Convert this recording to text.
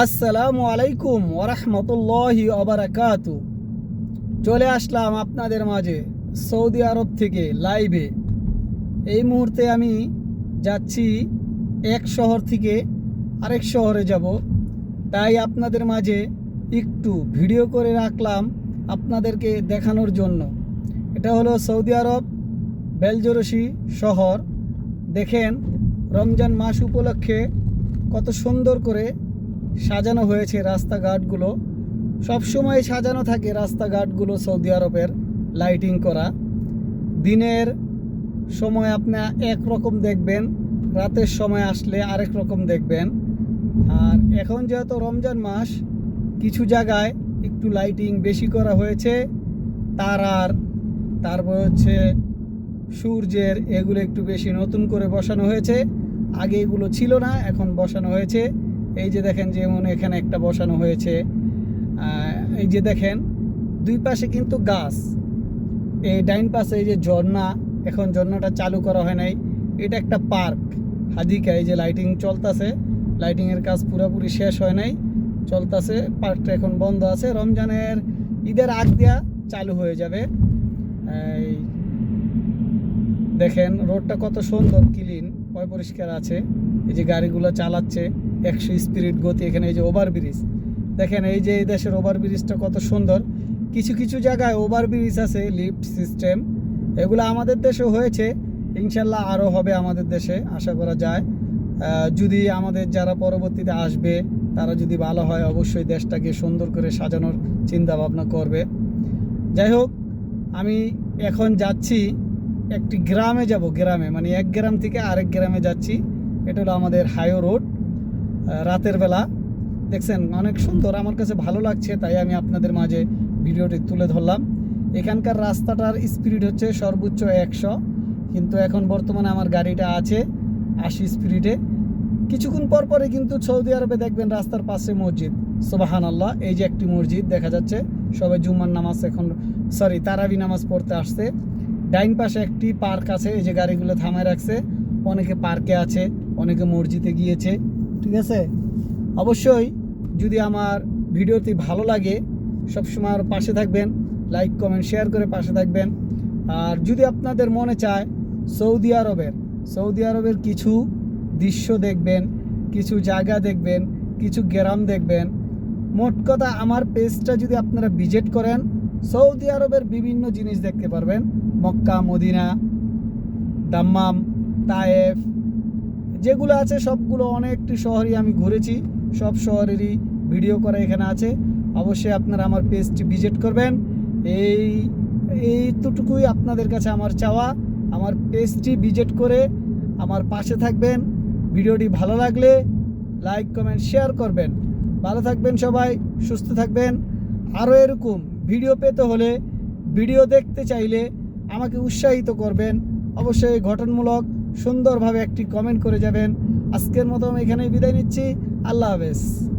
আসসালামু আলাইকুম ওরহমতুল্লাহি অবরাকাত চলে আসলাম আপনাদের মাঝে সৌদি আরব থেকে লাইভে। এই মুহূর্তে আমি যাচ্ছি এক শহর থেকে আরেক শহরে যাব। তাই আপনাদের মাঝে একটু ভিডিও করে রাখলাম আপনাদেরকে দেখানোর জন্য। এটা হলো সৌদি আরব বেলজরসি শহর। দেখেন রমজান মাস উপলক্ষে কত সুন্দর করে সাজানো হয়েছে রাস্তাঘাটগুলো। সবসময় সাজানো থাকে রাস্তাঘাটগুলো সৌদি আরবের লাইটিং করা। দিনের সময় আপনি একরকম দেখবেন, রাতের সময় আসলে আরেক রকম দেখবেন। আর এখন যেহেতু রমজান মাস, কিছু জায়গায় একটু লাইটিং বেশি করা হয়েছে। তারার তারপর হচ্ছে সূর্যের এগুলো একটু বেশি নতুন করে বসানো হয়েছে। আগে এগুলো ছিল না, এখন বসানো হয়েছে। এই যে দেখেন যেমন এখানে একটা বসানো হয়েছে এই যে দেখেন, দুই পাশে কিন্তু গাছ। এই ডাইন পাশে এই যে ঝর্ণা, এখন ঝর্ণাটা চালু করা হয় নাই। এটা একটা পার্ক। হাদিকা, এই যে লাইটিং চলতেছে, লাইটিংয়ের কাজ পুরোপুরি শেষ হয় নাই, চলতেছে, পার্কটা এখন বন্ধ আছে। রমজানের ঈদের আগ দিয়া চালু হয়ে যাবে। এই দেখেন, রোডটা কত সুন্দর, ক্লিন পয় পরিষ্কার আছে। এই যে গাড়িগুলো চালাচ্ছে। একশো স্পিরিট গতি, এখানে এই যে ওভার ব্রিজ দেখেন, এই যে এই দেশের ওভার ব্রিজটা কত সুন্দর। কিছু কিছু জায়গায় ওভার ব্রিজ আছে, লিফট সিস্টেম। এগুলো আমাদের দেশেও হয়েছে। ইনশাল্লাহ আরও হবে আমাদের দেশে, আশা করা যায়। যদি আমাদের যারা পরবর্তীতে আসবে, তারা যদি ভালো হয়, অবশ্যই দেশটাকে সুন্দর করে সাজানোর চিন্তা ভাবনা করবে। যাই হোক, আমি এখন যাচ্ছি একটি গ্রামে যাব, গ্রামে। মানে এক গ্রাম থেকে আরেক গ্রামে যাচ্ছি। এটা হলো আমাদের হাইও রোড। রাতের বেলা। দেখছেন, অনেক সুন্দর। আমার কাছে ভালো লাগছে, তাই আমি আপনাদের মাঝে ভিডিওটি তুলে ধরলাম। এখানকার রাস্তাটার স্পিড হচ্ছে সর্বোচ্চ একশো, কিন্তু এখন বর্তমানে আমার গাড়িটা আছে আশি স্পিডে। কিছুক্ষণ পর পরে কিন্তু সৌদি আরবে দেখবেন রাস্তার পাশে মসজিদ। সোবাহান আল্লাহ এই যে একটি মসজিদ দেখা যাচ্ছে। সবাই জুম্মার নামাজ এখন সরি তারাবি নামাজ পড়তে আসছে। ডাইন পাশে একটি পার্ক আছে, এই যে গাড়িগুলো থামায় রাখছে। অনেকে পার্কে আছে, অনেকে মসজিদে গিয়েছে। ঠিক আছে? অবশ্যই যদি আমার ভিডিওটি ভালো লাগে, সবসময় পাশে থাকবেন লাইক কমেন্ট শেয়ার করে পাশে থাকবেন। আর যদি আপনাদের মনে চায় সৌদি আরবের সৌদি আরবের কিছু দৃশ্য দেখবেন, কিছু জায়গা দেখবেন, কিছু গ্রাম দেখবেন, মোট কথা আমার পেজটা যদি আপনারা ভিজিট করেন, সৌদি আরবের বিভিন্ন জিনিস দেখতে পারবেন। মক্কা, মদিনা, দাম্মাম, তায়েফ যেগুলো আছে সবগুলো অনেকটি শহরই আমি ঘুরেছি। সব শহরেরই ভিডিও করা এখানে আছে। অবশ্যই আপনারা আমার পেজটি ভিজিট করবেন। এই, এইটুকুই আপনাদের কাছে আমার চাওয়া। আমার পেজটি ভিজিট করে আমার পাশে থাকবেন। ভিডিওটি ভালো লাগলে লাইক, কমেন্ট, শেয়ার করবেন। ভালো থাকবেন সবাই, সুস্থ থাকবেন। আরও এরকম ভিডিও পেতে হলে ভিডিও দেখতে চাইলে আমাকে উৎসাহিত করবেন। অবশ্যই গঠনমূলক সুন্দরভাবে একটি কমেন্ট করে যাবেন। আজকের মতো আমি এখানেই বিদায় নিচ্ছি। আল্লাহ হাফেজ।